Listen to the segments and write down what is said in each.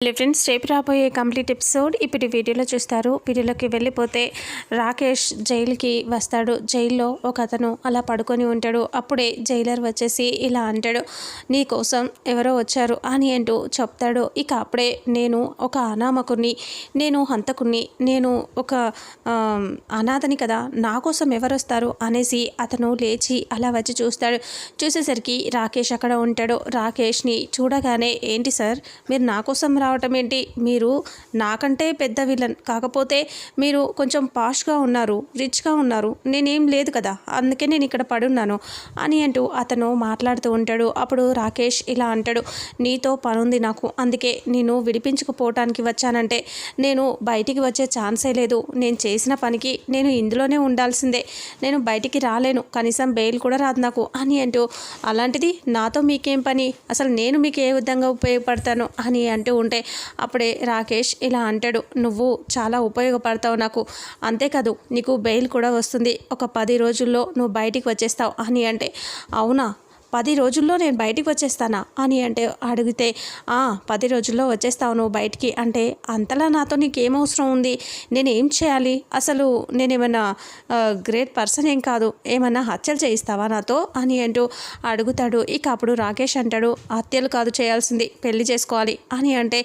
Hello friends రేపు రాబోయే complete episode ఇప్పుడు వీడియోలో చూస్తారు. వీడియోలోకి వెళ్ళిపోతే రాకేష్ జైలుకి వస్తాడు. జైల్లో ఒక అతను అలా పడుకొని ఉంటాడు. అప్పుడే జైలర్ వచ్చేసి ఇలా అంటాడు నీ కోసం ఎవరో వచ్చారు అని అంటూ చెప్తాడు. ఇక అప్పుడే నేను ఒక అనామకుని నేను హంతకుని నేను ఒక అనాథని కదా నా కోసం ఎవరు వస్తారు? అనేసి అతను లేచి అలా వచ్చి చూస్తాడు. చూసేసరికి రాకేష్ అక్కడ ఉంటాడు. రాకేష్ని చూడగానే ఏంటి సార్ మీరు నా కోసం రావటం ఏంటి? మీరు నాకంటే పెద్ద విలన్. కాకపోతే మీరు కొంచెం పాష్గా ఉన్నారు రిచ్గా ఉన్నారు. నేనేం లేదు కదా అందుకే నేను ఇక్కడ పడున్నాను అని అంటూ అతను మాట్లాడుతూ ఉంటాడు. అప్పుడు రాకేష్ ఇలా అంటాడు నీతో పనుంది నాకు. అందుకే నేను విడిపించుకుపోవటానికి వచ్చానంటే నేను బయటికి వచ్చే ఛాన్సే లేదు. నేను చేసిన పనికి నేను ఇందులోనే ఉండాల్సిందే. నేను బయటికి రాలేను. కనీసం బెయిల్ కూడా రాదు నాకు అని అంటూ అలాంటిది నాతో మీకేం పని? అసలు నేను మీకు ఏ విధంగా ఉపయోగపడతాను? అని అంటూ ఉంటే అప్పుడే రాకేష్ ఇలా అంటాడు నువ్వు చాలా ఉపయోగపడతావు నాకు. అంతేకాదు నీకు బెయిల్ కూడా వస్తుంది. ఒక పది రోజుల్లో నువ్వు బయటికి వచ్చేస్తావు అని అంటే అవునా? పది రోజుల్లో నేను బయటికి వచ్చేస్తానా? అని అంటే అడిగితే "ఆ, పది రోజుల్లో వచ్చేస్తావు నువ్వు బయటికి. అంటే అంతలా నాతో నీకు అవసరం ఉంది? నేను ఏం చేయాలి? అసలు నేనేమన్నా గ్రేట్ పర్సన్ ఏం కాదు. ఏమన్నా హత్యలు చేయిస్తావా నాతో? అని అంటూ అడుగుతాడు. ఇక అప్పుడు రాకేష్ అంటాడు హత్యలు కాదు చేయాల్సింది పెళ్ళి చేసుకోవాలి. అని అంటే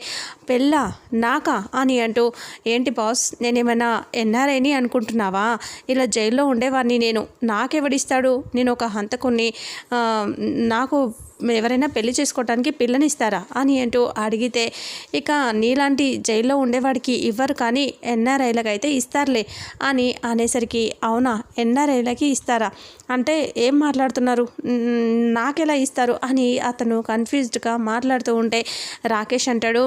పెళ్ళా? నాకా? అని అంటూ ఏంటి బాస్ నేనేమైనా ఎన్ఆర్ఐని అనుకుంటున్నావా? ఇలా జైల్లో ఉండేవాడిని నేను. నాకెవడిస్తాడు? నేను ఒక హంతకుని నాకు ఎవరైనా పెళ్ళి చేసుకోవటానికి పిల్లనిస్తారా అని అంటూ అడిగితే ఇక నీలాంటి జైల్లో ఉండేవాడికి ఇవ్వరు కానీ ఎన్ఆర్ఐలకు అయితే ఇస్తారులే అని అనేసరికి అవునా ఎన్ఆర్ఐలకి ఇస్తారా? అంటే ఏం మాట్లాడుతున్నారు? నాకెలా ఇస్తారు? అని అతను కన్ఫ్యూజ్డ్గా మాట్లాడుతూ ఉంటే రాకేష్ అంటాడు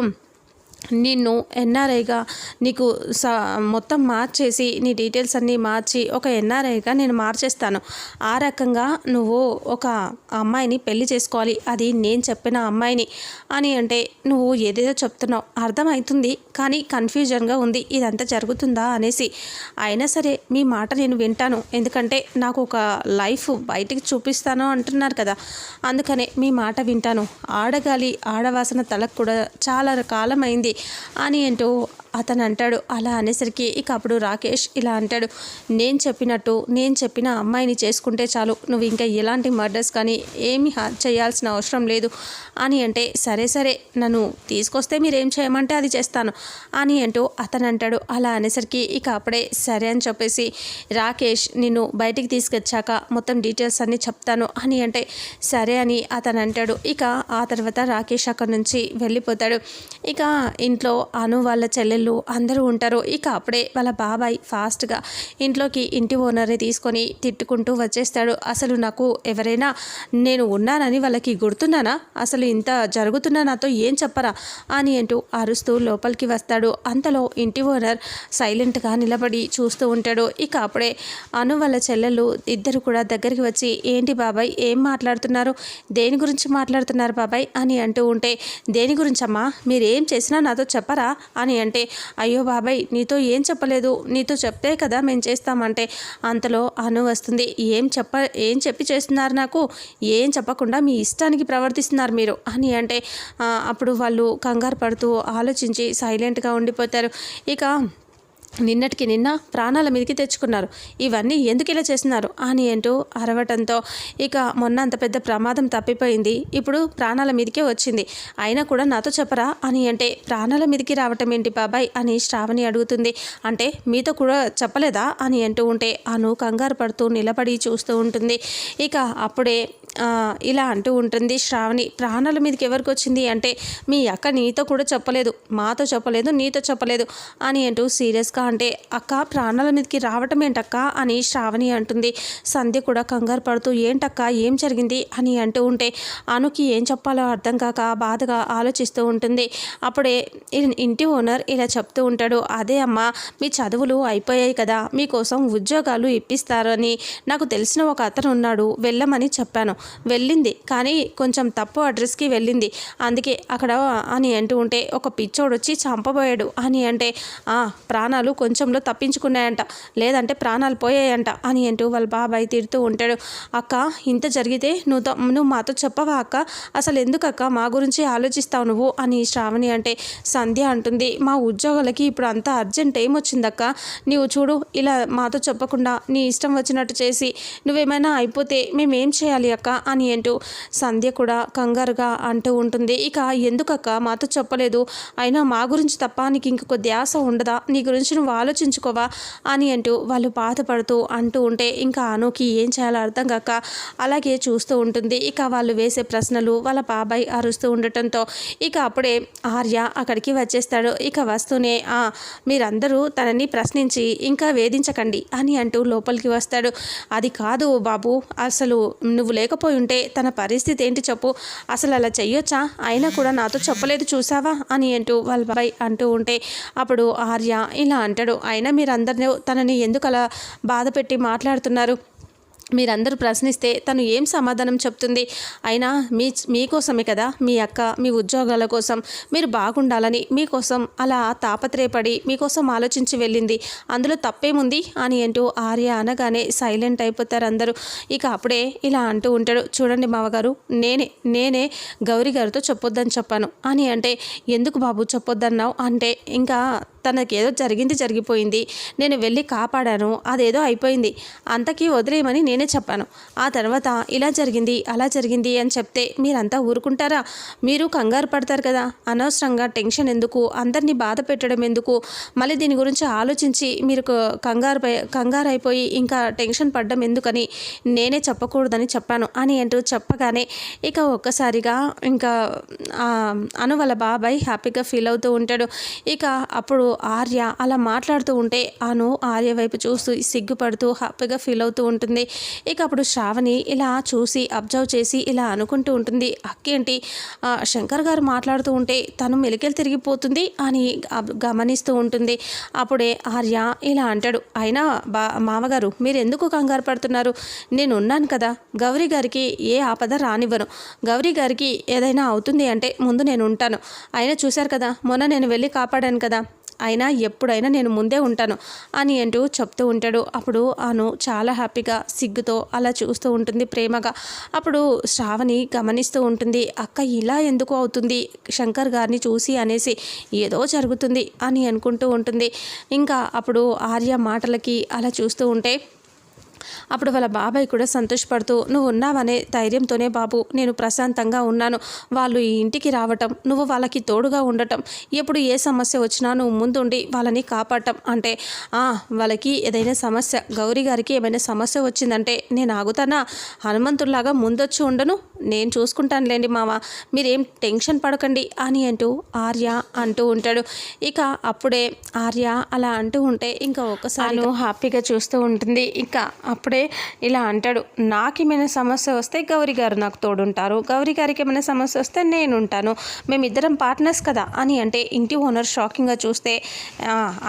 నిన్ను ఎన్ఆర్ఐగా నీకు స మొత్తం మార్చేసి నీ డీటెయిల్స్ అన్నీ మార్చి ఒక ఎన్ఆర్ఐగా నేను మార్చేస్తాను. ఆ రకంగా నువ్వు ఒక అమ్మాయిని పెళ్ళి చేసుకోవాలి. అది నేను చెప్పిన అమ్మాయిని అని అంటే నువ్వు ఏదేదో చెప్తున్నావు. అర్థమవుతుంది కానీ కన్ఫ్యూజన్గా ఉంది. ఇదంతా జరుగుతుందా అనేసి. అయినా సరే మీ మాట నేను వింటాను. ఎందుకంటే నాకు ఒక లైఫ్ బయటికి చూపిస్తాను అంటున్నారు కదా. అందుకనే మీ మాట వింటాను. ఆడగాలి ఆడవాసన తలకు కూడా చాలా కాలం అయింది అని అంటూ అతను అంటాడు అలా అనేసరికి ఇక అప్పుడు రాకేష్ ఇలా అంటాడు నేను చెప్పినట్టు నేను చెప్పిన అమ్మాయిని చేసుకుంటే చాలు నువ్వు ఇంకా ఎలాంటి మర్డర్స్ కానీ ఏమి చేయాల్సిన అవసరం లేదు అని అంటే సరే సరే నన్ను తీసుకొస్తే మీరు ఏం చేయమంటే అది చేస్తాను అని అంటూ అతను అంటాడు అలా అనేసరికి ఇక అప్పుడే సరే అని చెప్పేసి రాకేష్ నిన్ను బయటికి తీసుకొచ్చాక మొత్తం డీటెయిల్స్ అన్నీ చెప్తాను అని అంటే సరే అని అతను అంటాడు ఇక ఆ తర్వాత రాకేష్ అక్కడి నుంచి వెళ్ళిపోతాడు. ఇక ఇంట్లో అను వాళ్ళ చెల్లెళ్ళు అందరూ ఉంటారు. ఇక అప్పుడే వాళ్ళ బాబాయ్ ఫాస్ట్గా ఇంట్లోకి ఇంటి ఓనర్ని తీసుకొని తిట్టుకుంటూ వచ్చేస్తాడు. అసలు నాకు ఎవరైనా నేను ఉన్నానని వాళ్ళకి గుర్తున్నానా? అసలు ఇంత జరుగుతున్నా నాతో ఏం చెప్పరా? అని అంటూ అరుస్తూ లోపలికి వస్తాడు. అంతలో ఇంటి ఓనర్ సైలెంట్గా నిలబడి చూస్తూ ఉంటాడు. ఇక అప్పుడే అను వాళ్ళ చెల్లెలు ఇద్దరు కూడా దగ్గరికి వచ్చి ఏంటి బాబాయ్ ఏం మాట్లాడుతున్నారు? దేని గురించి మాట్లాడుతున్నారు బాబాయ్? అని అంటూ ఉంటే దేని గురించమ్మా? మీరు ఏం చేసినా నాతో చెప్పరా? అని అంటే అయ్యో బాబాయ్ నీతో ఏం చెప్పలేదు. నీతో చెప్తే కదా మేము చేస్తామంటే. అంతలో అను వస్తుంది. ఏం చెప్ప ఏం చెప్పి చేస్తున్నారు నాకు? ఏం చెప్పకుండా మీ ఇష్టానికి ప్రవర్తిస్తున్నారు మీరు అని అంటే అప్పుడు వాళ్ళు కంగారు పడుతూ ఆలోచించి సైలెంట్గా ఉండిపోతారు. ఇక నిన్నటికి నిన్న ప్రాణాల మీదకి తెచ్చుకున్నారు. ఇవన్నీ ఎందుకు ఇలా చేస్తున్నారు? అని అంటూ అరవటంతో ఇక మొన్న అంత పెద్ద ప్రమాదం తప్పిపోయింది. ఇప్పుడు ప్రాణాల మీదకే వచ్చింది. అయినా కూడా నాతో చెప్పరా? అని అంటే ప్రాణాల మీదకి రావటం ఏంటి బాబాయ్? అని శ్రావణి అడుగుతుంది. అంటే మీతో కూడా చెప్పలేదా? అని అంటూ ఉంటే అను కంగారు పడుతూ నిలబడి చూస్తూ ఉంటుంది. ఇక అప్పుడే ఇలా అంటూ ఉంటుంది. శ్రావణి ప్రాణాల మీదకి ఎవరికి వచ్చింది అంటే మీ అక్క నీతో కూడా చెప్పలేదు. మాతో చెప్పలేదు నీతో చెప్పలేదు అని అంటూ సీరియస్గా అంటే అక్క ప్రాణాల మీదకి రావటం ఏంటక్క అని శ్రావణి అంటుంది. సంధ్య కూడా కంగారు పడుతూ ఏంటక్క ఏం జరిగింది? అని అంటూ ఉంటే అనుకి ఏం చెప్పాలో అర్థం కాక బాధగా ఆలోచిస్తూ ఉంటుంది. అప్పుడే ఇంటి ఓనర్ ఇలా చెప్తూ ఉంటాడు. అదే అమ్మా మీ చదువులు అయిపోయాయి కదా మీకోసం ఉద్యోగాలు ఇప్పిస్తారని నాకు తెలిసిన ఒక అతను ఉన్నాడు వెళ్ళమని చెప్పాను. వెళ్ళింది. కానీ కొంచెం తప్పు అడ్రస్కి వెళ్ళింది. అందుకే అక్కడ అని అంటూ ఉంటే ఒక పిచ్చోడు వచ్చి చంపబోయాడు. అని అంటే ఆ ప్రాణాలు కొంచెంలో తప్పించుకున్నాయంట. లేదంటే ప్రాణాలు పోయాయంట అని అంటూ వాళ్ళ బాబాయ్ తిడుతూ ఉంటాడు. అక్క ఇంత జరిగితే నువ్వు నువ్వు మాతో చెప్పవా అక్క? అసలు ఎందుకు అక్క మా గురించి ఆలోచిస్తావు నువ్వు? అని శ్రావణి అంటే సంధ్య అంటుంది మా ఉద్యోగాలకి ఇప్పుడు అంత అర్జెంట్ ఏమొచ్చిందక్క నీవు చూడు ఇలా మాతో చెప్పకుండా నీ ఇష్టం వచ్చినట్టు చేసి నువ్వేమైనా అయిపోతే మేమేం చేయాలి అక్క? అని అంటూ సంధ్య కూడా కంగారుగా అంటూ ఉంటుంది. ఇక ఎందుకక్క మాతో చెప్పలేదు? అయినా మా గురించి తప్ప నీకు ఇంకొక ధ్యాస ఉండదా? నీ గురించి నువ్వు ఆలోచించుకోవా? అని అంటూ వాళ్ళు బాధపడుతూ అంటూ ఉంటే ఇంకా అనుకి ఏం చేయాలో అర్థం కాక అలాగే చూస్తూ ఉంటుంది. ఇక వాళ్ళు వేసే ప్రశ్నలు వాళ్ళ బాబాయ్ అరుస్తూ ఉండటంతో ఇక అప్పుడే ఆర్య అక్కడికి వచ్చేస్తాడు. ఇక వస్తూనే "ఆ, మీరందరూ తనని ప్రశ్నించి ఇంకా వేధించకండి అని అంటూ లోపలికి వస్తాడు. అది కాదు బాబు అసలు నువ్వు లేకపోతే లేకపోయి ఉంటే తన పరిస్థితి ఏంటి చెప్పు. అసలు అలా చెయ్యొచ్చా? అయినా కూడా నాతో చెప్పలేదు చూసావా? అని అంటూ వాళ్ళ బాబాయ్ అంటూ ఉంటే అప్పుడు ఆర్య ఇలా అంటాడు. అయినా మీరందరినీ తనని ఎందుకు అలా బాధ పెట్టి మాట్లాడుతున్నారు? మీరందరూ ప్రశ్నిస్తే తను ఏం సమాధానం చెప్తుంది? అయినా మీ మీకోసమే కదా మీ అక్క మీ ఉద్యోగాల కోసం. మీరు బాగుండాలని మీకోసం అలా తాపత్రయపడి మీకోసం ఆలోచించి వెళ్ళింది. అందులో తప్పేముంది? అని అంటూ ఆర్య అనగానే సైలెంట్ అయిపోతారు అందరూ. ఇక అప్పుడే ఇలా అంటూ ఉంటాడు చూడండి మావగారు నేనే నేనే గౌరీ గారితో చెప్పొద్దని చెప్పాను. అని అంటే ఎందుకు బాబు చెప్పొద్దన్నావు? అంటే ఇంకా తనకేదో జరిగింది జరిగిపోయింది. నేను వెళ్ళి కాపాడాను. అదేదో అయిపోయింది. అంతకీ వదిలేయమని నేనే చెప్పాను. ఆ తర్వాత ఇలా జరిగింది అలా జరిగింది అని చెప్తే మీరంతా ఊరుకుంటారా? మీరు కంగారు పడతారు కదా. అనవసరంగా టెన్షన్ ఎందుకు? అందరినీ బాధ పెట్టడం ఎందుకు? మళ్ళీ దీని గురించి ఆలోచించి మీరు కంగారు పై- కంగారు అయిపోయి ఇంకా టెన్షన్ పడ్డం ఎందుకని నేనే చెప్పకూడదని చెప్పాను అని అంటూ చెప్పగానే ఇక ఒక్కసారిగా ఇంకా అను వాళ్ళ బాబాయ్ హ్యాపీగా ఫీల్ అవుతూ ఉంటాడు. ఇక అప్పుడు ఆర్య అలా మాట్లాడుతూ ఉంటే అను ఆర్య వైపు చూస్తూ సిగ్గుపడుతూ హ్యాపీగా ఫీల్ అవుతూ ఉంటుంది. ఇక అప్పుడు శ్రావణి ఇలా చూసి అబ్జర్వ్ చేసి ఇలా అనుకుంటూ ఉంటుంది. అక్కేంటి శంకర్ గారు మాట్లాడుతూ ఉంటే తను మెలికెలు తిరిగిపోతుంది అని గమనిస్తూ ఉంటుంది. అప్పుడే ఆర్య ఇలా అంటాడు అయినా బా మామగారు మీరు ఎందుకు కంగారు పడుతున్నారు? నేను ఉన్నాను కదా. గౌరీ గారికి ఏ ఆపద రానివ్వను. గౌరీ గారికి ఏదైనా అవుతుంది అంటే ముందు నేను ఉంటాను. అయినా చూశారు కదా మొన్న నేను వెళ్ళి కాపాడాను కదా. అయినా ఎప్పుడైనా నేను ముందే ఉంటాను అని అంటూ చెప్తూ ఉంటాడు. అప్పుడు అను చాలా హ్యాపీగా సిగ్గుతో అలా చూస్తూ ఉంటుంది ప్రేమగా. అప్పుడు శ్రావణి గమనిస్తూ ఉంటుంది అక్క ఇలా ఎందుకు అవుతుంది? శంకర్ గారిని చూసి అనేసి ఏదో జరుగుతుంది అని అనుకుంటూ ఉంటుంది. ఇంకా అప్పుడు ఆర్య మాటలకి అలా చూస్తూ ఉంటే అప్పుడు వాళ్ళ బాబాయ్ కూడా సంతోషపడుతూ నువ్వు ఉన్నావనే ధైర్యంతోనే బాబు నేను ప్రశాంతంగా ఉన్నాను. వాళ్ళు ఈ ఇంటికి రావటం నువ్వు వాళ్ళకి తోడుగా ఉండటం. ఎప్పుడు ఏ సమస్య వచ్చినా నువ్వు ముందుండి వాళ్ళని కాపాడటం. అంటే "ఆ, వాళ్ళకి ఏదైనా సమస్య గౌరీ గారికి ఏమైనా సమస్య వచ్చిందంటే నేను ఆగుతానా? హనుమంతుల్లాగా ముందొచ్చి ఉండను? నేను చూసుకుంటానులేండి మావ మీరేం టెన్షన్ పడకండి అని అంటూ ఆర్య అంటూ ఉంటాడు. ఇక అప్పుడే ఆర్య అలా అంటూ ఉంటే ఇంకా ఒకసారి హ్యాపీగా చూస్తూ ఉంటుంది. ఇంకా అప్పుడే ఇలా అంటాడు నాకు ఏమైనా సమస్య వస్తే గౌరీ గారు నాకు తోడుంటారు. గౌరీ గారికి ఏమైనా సమస్య వస్తే నేను ఉంటాను మేమిద్దరం పార్ట్నర్స్ కదా అని అంటే ఇంటి ఓనర్ షాకింగ్గా చూస్తే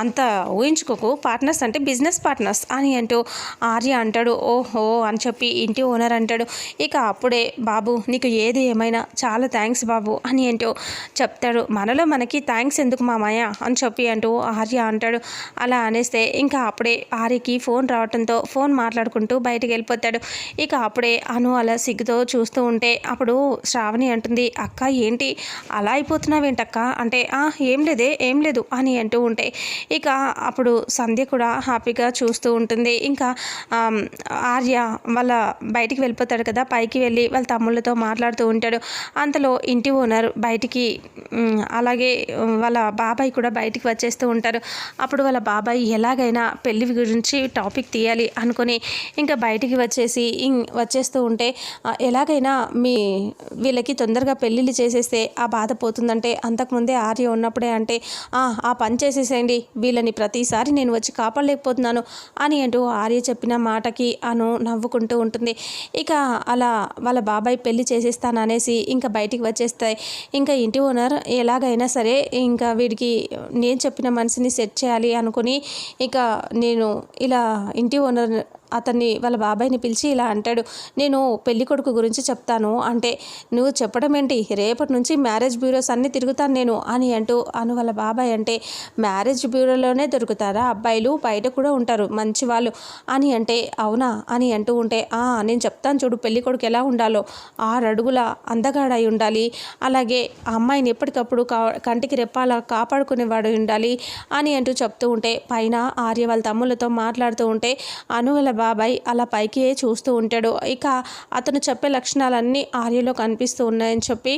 అంత ఊహించుకోకు. పార్ట్నర్స్ అంటే బిజినెస్ పార్ట్నర్స్ అని అంటూ ఆర్య అంటాడు ఓహో అని చెప్పి ఇంటి ఓనర్ అంటాడు ఇక అప్పుడే బాబు నీకు ఏది ఏమైనా చాలా థ్యాంక్స్ బాబు అని అంటూ చెప్తాడు మనలో మనకి థ్యాంక్స్ ఎందుకు మామయ్య? అని చెప్పి అంటూ ఆర్య అంటాడు అలా అనేస్తే ఇంకా అప్పుడే ఆర్యకి ఫోన్ రావడంతో ఫోన్ మాట్లాడుకుంటూ బయటికి వెళ్ళిపోతాడు. ఇక అప్పుడే అను అలా సిగ్గుతో చూస్తూ ఉంటే అప్పుడు శ్రావణి అంటుంది అక్క ఏంటి? అలా అయిపోతున్నావేంటక్క? అంటే ఏం లేదే ఏం లేదు అని అంటూ ఉంటే ఇక అప్పుడు సంధ్య కూడా హ్యాపీగా చూస్తూ ఉంటుంది. ఇంకా ఆర్య వాళ్ళ బయటికి వెళ్ళిపోతాడు కదా పైకి వెళ్ళి వాళ్ళ తమ్ముళ్ళతో మాట్లాడుతూ ఉంటాడు. అంతలో ఇంటి ఓనర్ బయటికి అలాగే వాళ్ళ బాబాయ్ కూడా బయటికి వచ్చేస్తూ ఉంటారు. అప్పుడు వాళ్ళ బాబాయ్ ఎలాగైనా పెళ్ళి గురించి టాపిక్ తీయాలి అనుకుని ఇంకా బయటికి వచ్చేసి ఇం- వచ్చేస్తూ ఉంటే ఎలాగైనా మీ వీళ్ళకి తొందరగా పెళ్ళిళ్ళు చేసేస్తే ఆ బాధ పోతుందంటే అంతకుముందే ఆర్య ఉన్నప్పుడే అంటే "ఆ, ఆ పని చేసేసేయండి వీళ్ళని ప్రతిసారి నేను వచ్చి కాపాడలేకపోతున్నాను అని అంటూ ఆర్య చెప్పిన మాటకి అను నవ్వుకుంటూ ఉంటుంది. ఇక అలా వాళ్ళ బాబాయ్ పెళ్ళి చేసేస్తాను అనేసి ఇంకా బయటికి వచ్చేస్తాయి. ఇంకా ఇంటి ఓనర్ ఎలాగైనా సరే ఇంకా వీడికి నేను చెప్పిన మనిషిని సెట్ చేయాలి అనుకుని ఇక నేను ఇలా ఇంటి ఓనర్ అతన్ని వాళ్ళ బాబాయ్ని పిలిచి ఇలా అంటాడు నేను పెళ్ళి కొడుకు గురించి చెప్తాను. అంటే నువ్వు చెప్పడం ఏంటి? రేపటి నుంచి మ్యారేజ్ బ్యూరోస్ అన్నీ తిరుగుతాను నేను అని అంటూ అను వాళ్ళ బాబాయ్ అంటే మ్యారేజ్ బ్యూరోలోనే దొరుకుతారా? అబ్బాయిలు బయట కూడా ఉంటారు మంచి వాళ్ళు అని అంటే అవునా? అని అంటూ ఉంటే "ఆ, నేను చెప్తాను చూడు పెళ్ళి కొడుకు ఎలా ఉండాలో. ఆరు అడుగుల అందగాడై ఉండాలి. అలాగే అమ్మాయిని ఎప్పటికప్పుడు కా కంటికి రెప్పాలా కాపాడుకునేవాడు ఉండాలి అని అంటూ చెప్తూ ఉంటే పైన ఆర్య వాళ్ళ తమ్ముళ్ళతో మాట్లాడుతూ ఉంటే అను వాళ్ళ బాబాయ్ అలా పైకి చూస్తూ ఉంటాడు. ఇక అతను చెప్పే లక్షణాలన్నీ ఆర్యలో కనిపిస్తూ ఉన్నాయని చెప్పి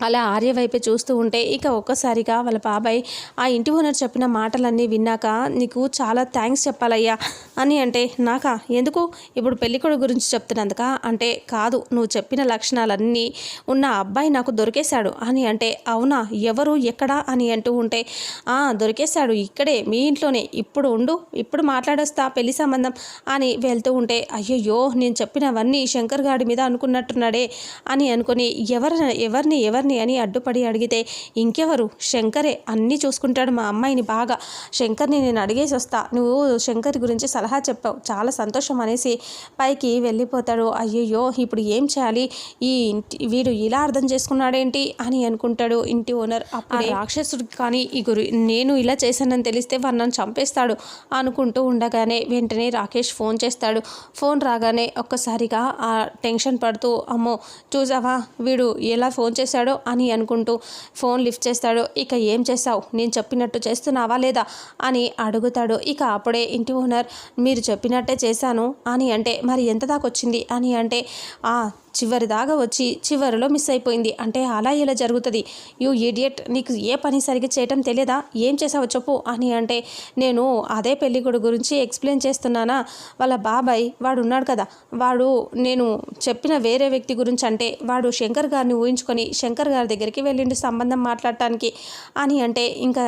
అలా ఆర్య వైపే చూస్తూ ఉంటే ఇక ఒక్కసారిగా వాళ్ళ బాబాయ్ ఆ ఇంటి ఓనర్ చెప్పిన మాటలన్నీ విన్నాక నీకు చాలా థ్యాంక్స్ చెప్పాలయ్యా. అని అంటే నాకా ఎందుకు? ఇప్పుడు పెళ్ళికొడు గురించి చెప్తున్నందుక? అంటే కాదు నువ్వు చెప్పిన లక్షణాలన్నీ ఉన్న అబ్బాయి నాకు దొరికేశాడు. అని అంటే అవునా? ఎవరు? ఎక్కడా? అని అంటూ ఉంటే "ఆ, దొరికేశాడు ఇక్కడే మీ ఇంట్లోనే. ఇప్పుడు ఉండు ఇప్పుడు మాట్లాడొస్తా పెళ్ళి సంబంధం. అని వెళ్తూ ఉంటే అయ్యయ్యో నేను చెప్పినవన్నీ శంకర్ గాడి మీద అనుకున్నట్టున్నాడే. అని అనుకుని ఎవరు ఎవరిని ఎవరిని అని అడ్డుపడి అడిగితే ఇంకెవరు? శంకరే. అన్నీ చూసుకుంటాడు మా అమ్మాయిని బాగా. శంకర్ని నేను అడిగేసి వస్తా. నువ్వు శంకర్ గురించి సలహా చెప్పావు. చాలా సంతోషం అనేసి పైకి వెళ్ళిపోతాడు. అయ్యయ్యో ఇప్పుడు ఏం చేయాలి? ఈ ఇంటి వీడు ఇలా అర్థం చేసుకున్నాడేంటి? అని అనుకుంటాడు ఇంటి ఓనర్. అప్పుడు రాక్షసుడికి కానీ ఈ గురి నేను ఇలా చేశానని తెలిస్తే వాడు నన్ను చంపేస్తాడు అనుకుంటూ ఉండగానే వెంటనే రాకేష్ ఫోన్ చేస్తాడు. ఫోన్ రాగానే ఒక్కసారిగా ఆ టెన్షన్ పడుతూ అమ్మో చూసావా? వీడు ఎలా ఫోన్ చేశాడో అని అనుకుంటూ ఫోన్ లిఫ్ట్ చేస్తాడు. ఇక ఏం చేస్తావు? నేను చెప్పినట్టు చేస్తున్నావా లేదా? అని అడుగుతాడు. ఇక అప్పుడే ఇంటి ఓనర్ మీరు చెప్పినట్టే చేశాను. అని అంటే మరి ఎంత దాకా వచ్చింది? అని అంటే "ఆ, చివరి దాకా వచ్చి చివరిలో మిస్ అయిపోయింది. అంటే అలా ఇలా జరుగుతుంది? యూ ఇడియట్ నీకు ఏ పని సరిగ్గా చేయటం తెలియదా ఏం చేసావో చెప్పు. అని అంటే నేను అదే పెళ్ళికొడు గురించి ఎక్స్ప్లెయిన్ చేస్తున్నానా? వాళ్ళ బాబాయ్ వాడు ఉన్నాడు కదా వాడు నేను చెప్పిన వేరే వ్యక్తి గురించి అంటే వాడు శంకర్ గారిని ఊహించుకొని శంకర్ గారి దగ్గరికి వెళ్ళిండు సంబంధం మాట్లాడటానికి. అని అంటే ఇంకా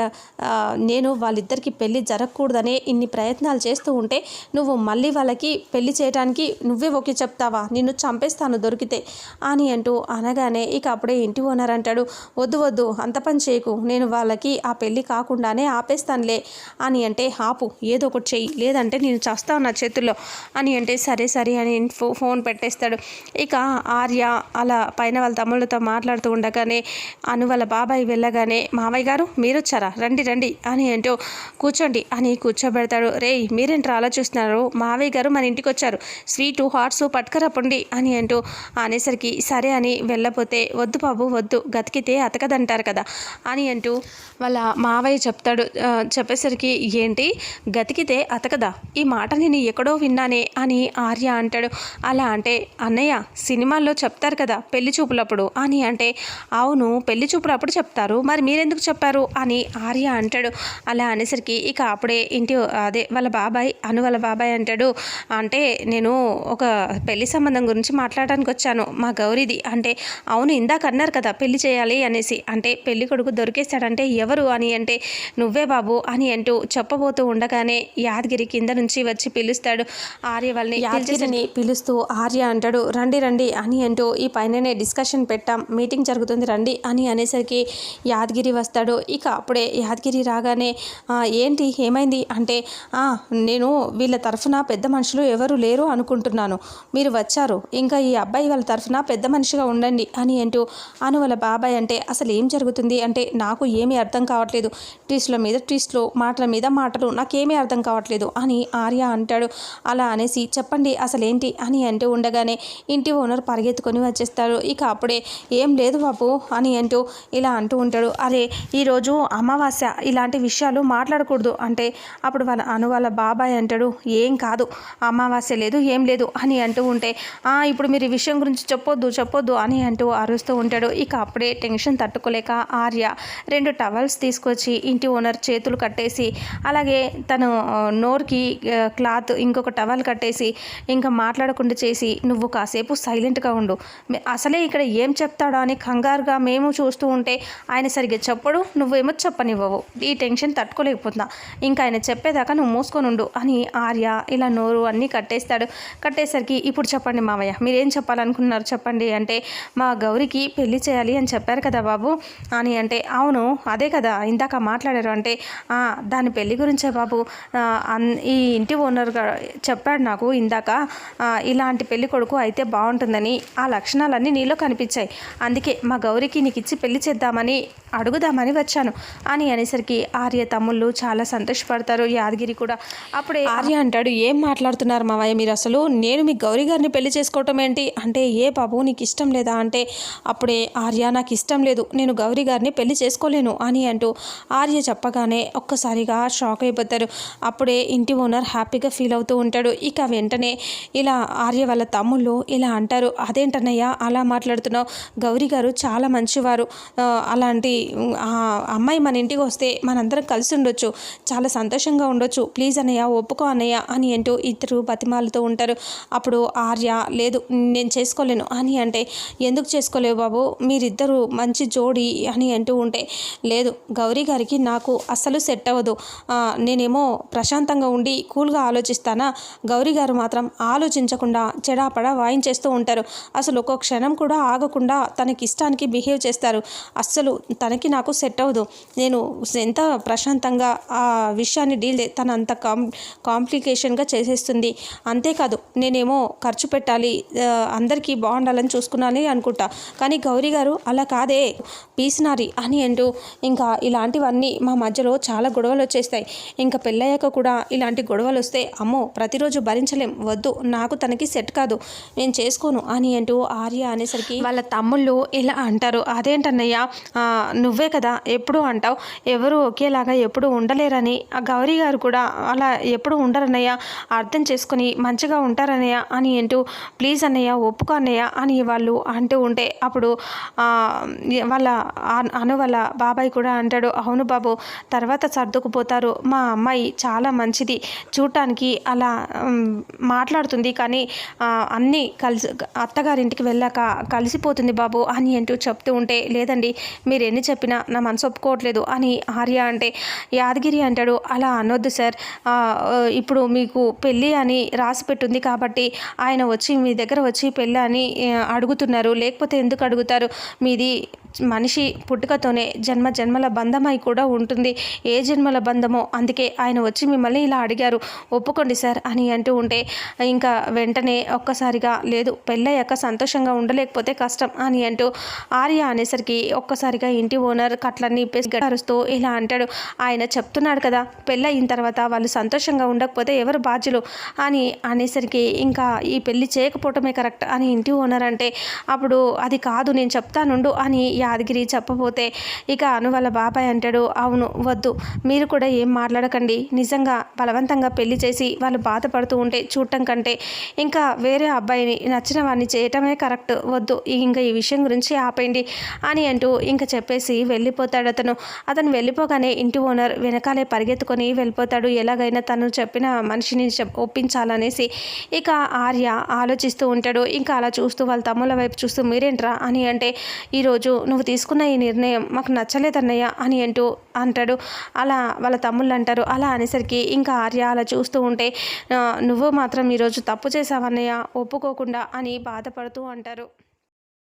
నేను వాళ్ళిద్దరికి పెళ్ళి జరగకూడదనే ఇన్ని ప్రయత్నాలు చేస్తూ ఉంటే నువ్వు మళ్ళీ వాళ్ళకి పెళ్ళి చేయడానికి నువ్వే ఓకే చెప్తావా? నిన్ను చంపేస్తాను దొరికితే. అని అంటూ అనగానే ఇక అప్పుడే ఇంటి ఓనర్ అంటాడు వద్దు వద్దు అంత పని చేయకు. నేను వాళ్ళకి ఆ పెళ్ళి కాకుండానే ఆపేస్తానులే. అని అంటే ఆపు ఏదో ఒకటి చెయ్యి. లేదంటే నేను చేస్తాను నా చేతుల్లో. అని అంటే సరే సరే అని ఫో ఫోన్ పెట్టేస్తాడు. ఇక ఆర్య అలా పైన వాళ్ళ తమ్ముళ్ళతో మాట్లాడుతూ ఉండగానే అను వాళ్ళ బాబాయ్ వెళ్ళగానే మావయ్య గారు మీరు వచ్చారా రండి రండి. అని అంటూ కూర్చోండి. అని కూర్చోబెడతాడు. రేయ్ మీరేంట్రా అలా చూస్తున్నారు? మావయ్య గారు మన ఇంటికి వచ్చారు స్వీటు హాట్స్ పట్టుకరపండి. అని అంటూ అనేసరికి సరే అని వెళ్ళపోతే వద్దు బాబు వద్దు. గతికితే అతకదంటారు కదా. అని అంటూ వాళ్ళ మావయ్య చెప్తాడు. చెప్పేసరికి ఏంటి? గతికితే అతకదా? ఈ మాట నేను ఎక్కడో విన్నానే అని ఆర్య అంటాడు. అలా అంటే అన్నయ్య సినిమాల్లో చెప్తారు కదా పెళ్ళి చూపులప్పుడు అని అంటే అవును పెళ్ళి చూపులప్పుడు చెప్తారు. మరి మీరెందుకు చెప్పారు? అని ఆర్య అంటాడు. అలా అనేసరికి ఇక అప్పుడే ఇంటి అదే వాళ్ళ బాబాయ్ అను వాళ్ళ బాబాయ్ అంటాడు. అంటే నేను ఒక పెళ్ళి సంబంధం గురించి మాట్లాడడానికి వచ్చాను. మా గౌరీది అంటే అవును ఇందాక అన్నారు కదా పెళ్ళి చేయాలి అనేసి. అంటే పెళ్ళి కొడుకు దొరికేస్తాడంటే ఎవరు అని అంటే నువ్వే బాబు అని అంటూ చెప్పబోతూ ఉండగానే యాదగిరి కింద నుంచి వచ్చి పిలుస్తాడు. ఆర్య వాళ్ళని యాదగిరిని పిలుస్తూ ఆర్య అంటాడు రండి రండి అని అంటూ ఈ పైననే డిస్కషన్ పెట్టాం. మీటింగ్ జరుగుతుంది రండి అని అనేసరికి యాదగిరి వస్తాడు. ఇక అప్పుడే యాదగిరి రాగానే ఏంటి? ఏమైంది? అంటే నేను వీళ్ళ తరఫున పెద్ద మనుషులు ఎవరు లేరు అనుకుంటున్నాను. మీరు వచ్చారు. ఇంకా ఈ అబ్బాయి వాళ్ళ తరఫున పెద్ద మనిషిగా ఉండండి అని అంటూ అను వాళ్ళ బాబాయ్ అంటే అసలు ఏం జరుగుతుంది? అంటే నాకు ఏమీ అర్థం కావట్లేదు. ట్విస్ట్ల మీద ట్విస్ట్లు మాటల మీద మాటలు నాకేమీ అర్థం కావట్లేదు అని ఆర్య అంటాడు. అలా అనేసి చెప్పండి అసలు ఏంటి అని అంటూ ఉండగానే ఇంటి ఓనర్ పరిగెత్తుకొని వచ్చేస్తాడు. ఇక అప్పుడే ఏం లేదు బాబు అని అంటూ ఇలా అంటూ ఉంటాడు. అరే ఈరోజు అమావాస్య ఇలాంటి విషయాలు మాట్లాడకూడదు అంటే అప్పుడు వాళ్ళ అను వాళ్ళ బాబాయ్ అంటాడు ఏం కాదు అమావాస్య లేదు ఏం లేదు అని అంటూ ఉంటే ఇప్పుడు మీరు ఈ విషయం గురించి చెప్పొద్దు చెప్పొద్దు అని అంటూ అరుస్తూ ఉంటాడు. ఇక అప్పుడే టెన్షన్ తట్టుకోలేక ఆర్య రెండు టవల్స్ తీసుకొచ్చి ఇంటి ఓనర్ చేతులు కట్టేసి అలాగే తను ఆ, నోరుకి క్లాత్ ఇంకొక టవల్ కట్టేసి ఇంకా మాట్లాడకుండా చేసి నువ్వు కాసేపు సైలెంట్గా ఉండు. అసలే ఇక్కడ ఏం చెప్తాడో అని కంగారు కంగారుగా మేము చూస్తూ ఉంటే ఆయన సరిగ్గా చెప్పడు నువ్వేమో చెప్పనివ్వవు. ఈ టెన్షన్ తట్టుకోలేకపోతున్నా. ఇంకా ఆయన చెప్పేదాకా నువ్వు మూసుకొని ఉండు అని ఆర్య ఇలా నోరు అన్నీ కట్టేస్తాడు. కట్టేసరికి ఇప్పుడు చెప్పండి మావయ్య మీరేం చెప్పాలనుకున్నారు చెప్పండి అంటే మా గౌరికి పెళ్ళి చేయాలి అని చెప్పారు కదా బాబు. అని అంటే అవును అదే కదా ఇందాక మాట్లాడారు అంటే దాని పెళ్ళి గురించే బాబు. అన్- ఈ ఇంటి ఓనర్ చెప్పాడు నాకు ఇందాక. ఇలాంటి పెళ్ళి కొడుకు అయితే బాగుంటుందని ఆ లక్షణాలన్నీ నీలో కనిపించాయి. అందుకే మా గౌరికి నీకు ఇచ్చి పెళ్ళి చేద్దామని అడుగుదామని వచ్చాను. అని అనేసరికి ఆర్య తమ్ముళ్ళు చాలా సంతోషపడతారు. యాదగిరి కూడా అప్పుడే ఆర్య అంటాడు ఏం మాట్లాడుతున్నారు మావయ్య మీరు అసలు? నేను మీ గౌరీ గారిని పెళ్ళి చేసుకోవటం ఏంటి? అంటే ఏ బాబు నీకు ఇష్టం లేదా? అంటే అప్పుడే ఆర్య నాకు ఇష్టం లేదు. నేను గౌరీ గారిని పెళ్ళి చేసుకోలేను అని అంటూ ఆర్య చెప్పగానే ఒక్కసారిగా షాక్ అయిపోతారు. అప్పుడే ఇంటి ఓనర్ హ్యాపీగా ఫీల్ అవుతూ ఉంటాడు. ఇక వెంటనే ఇలా ఆర్య వాళ్ళ తమ్ముళ్ళు ఇలా అంటారు అదేంటన్నయ్య? అలా మాట్లాడుతున్నావు. గౌరీ గారు చాలా మంచివారు. అలాంటి అమ్మాయి మన ఇంటికి వస్తే మనందరం కలిసి ఉండొచ్చు. చాలా సంతోషంగా ఉండొచ్చు. ప్లీజ్ అన్నయ్య ఒప్పుకో అన్నయ్య అని అంటూ ఇద్దరు బతిమాలుతూ ఉంటారు. అప్పుడు ఆర్య లేదు నేను చేసుకోలేను అని అంటే ఎందుకు చేసుకోలేవు బాబు? మీరిద్దరూ మంచి జోడి అని అంటూ ఉంటే లేదు గౌరీ గారికి నాకు అస్సలు సెట్ అవ్వదు. నేనేమో ప్రశాంతంగా ఉండి కూల్గా ఆలోచిస్తానా? గౌరీ గారు మాత్రం ఆలోచించకుండా చెడాపడా వాయించేస్తూ ఉంటారు. అసలు ఒక్కో క్షణం కూడా ఆగకుండా తనకిష్టం ఇష్టానికి బిహేవ్ చేస్తారు. అస్సలు తనకి నాకు సెట్ అవ్వదు. నేను ఎంత ప్రశాంతంగా ఆ విషయాన్ని డీల్ తను అంత కాం కాంప్లికేషన్గా చేసేస్తుంది. అంతేకాదు నేనేమో ఖర్చు పెట్టాలి అందరికీ బాగుండాలని చూసుకున్నానని అనుకుంటా. కానీ గౌరీ గారు అలా కాదే పీసినారి అని అంటూ ఇంకా ఇలాంటివన్నీ మా మధ్యలో చాలా గొడవలు వచ్చేస్తాయి. ఇంకా పెళ్ళయ్యాక కూడా ఇలాంటి గొడవలు వస్తే అమ్మో ప్రతిరోజు భరించలేం వద్దు నాకు తనకి సెట్ కాదు నేను చేసుకోను అని అంటూ ఆర్య అనేసరికి వాళ్ళ తమ్ముళ్ళు ఇలా అంటారు. అదేంటన్నయ్య నువ్వే కదా ఎప్పుడు అంటావు? ఎవరు ఒకేలాగా ఎప్పుడు ఉండలేరని? ఆ గౌరీ గారు కూడా అలా ఎప్పుడు ఉండరన్నయ్య అర్థం చేసుకుని మంచిగా ఉంటారన్నయ్య అని అంటూ ప్లీజ్ అన్నయ్య ఒప్పుకో అన్నయ్య అని వాళ్ళు అంటూ ఉంటే అప్పుడు వాళ్ళ అను వాళ్ళ బాబాయ్ కూడా అంటాడు అవును బాబు తర్వాత సర్దుకుపోతారు. మా అమ్మాయి చాలా మంచిది. చూడటానికి అలా మాట్లాడుతుంది కానీ అన్నీ కలిసి అత్తగారింటికి వెళ్ళాక కలిసిపోతుంది బాబు అని అంటూ చెప్తూ ఉంటే లేదండి మీరు ఎన్ని చెప్పినా నా మనసు ఒప్పుకోవట్లేదు అని ఆర్య అంటే యాదగిరి అంటాడు అలా అనొద్దు సార్. ఇప్పుడు మీకు పెళ్ళి అని రాసి పెట్టుంది కాబట్టి ఆయన వచ్చి మీ దగ్గర వచ్చి పెళ్ళి అని అడుగుతున్నారు. లేకపోతే ఎందుకు అడుగుతారు? మీది మనిషి పుట్టుకతోనే జన్మ జన్మల బంధమై కూడా ఉంటుంది. ఏ జన్మల బంధమో అందుకే ఆయన వచ్చి మిమ్మల్ని ఇలా అడిగారు. ఒప్పుకోండి సార్ అని అంటూ ఉంటే ఇంకా వెంటనే ఒక్కసారిగా లేదు పెళ్ళయ్యాక సంతోషంగా ఉండలేకపోతే కష్టం అని అంటూ ఆర్య అనేసరికి ఒక్కసారిగా ఇంటి ఓనర్ కట్లన్నీ ఇప్పేసి ఇలా అంటాడు. ఆయన చెప్తున్నాడు కదా పెళ్ళయిన తర్వాత వాళ్ళు సంతోషంగా ఉండకపోతే ఎవరు బాధ్యులు అని అనేసరికి ఇంకా ఈ పెళ్ళి చేయకపోవటమే కరెక్ట్ అని ఇంటి ఓనర్ అంటే అప్పుడు అది కాదు నేను చెప్తానుండు అని యాదగిరి చెప్పబోతే ఇక అను వాళ్ళ బాబాయ్ అంటాడు అవును వద్దు. మీరు కూడా ఏం మాట్లాడకండి. నిజంగా బలవంతంగా పెళ్ళి చేసి వాళ్ళు బాధపడుతూ ఉంటే చూడటం కంటే ఇంకా వేరే అబ్బాయిని నచ్చిన వాడిని చేయటమే కరెక్ట్. వద్దు ఇంకా ఈ విషయం గురించి ఆపేయండి అని అంటూ ఇంకా చెప్పేసి వెళ్ళిపోతాడు అతను. అతను వెళ్ళిపోగానే ఇంటి ఓనర్ వెనకాలే పరిగెత్తుకొని వెళ్ళిపోతాడు. ఎలాగైనా తను చెప్పిన మనిషిని చెప్ ఒప్పించాలనేసి ఇక ఆర్య ఆలోచిస్తూ ఉంటాడు. ఇంకా అలా చూస్తూ వాళ్ళ తమ్ముల వైపు చూస్తూ మీరేంట్రా? అని అంటే ఈరోజు నువ్వు తీసుకున్న ఈ నిర్ణయం మాకు నచ్చలేదన్నయ్య అని అంటూ అంటాడు. అలా వాళ్ళ తమ్ముళ్ళు అంటారు. అలా అనేసరికి ఇంకా ఆర్య అలా చూస్తూ ఉంటే నువ్వు మాత్రం ఈరోజు తప్పు చేసావన్నయ్య ఒప్పుకోకుండా అని బాధపడుతూ అంటారు.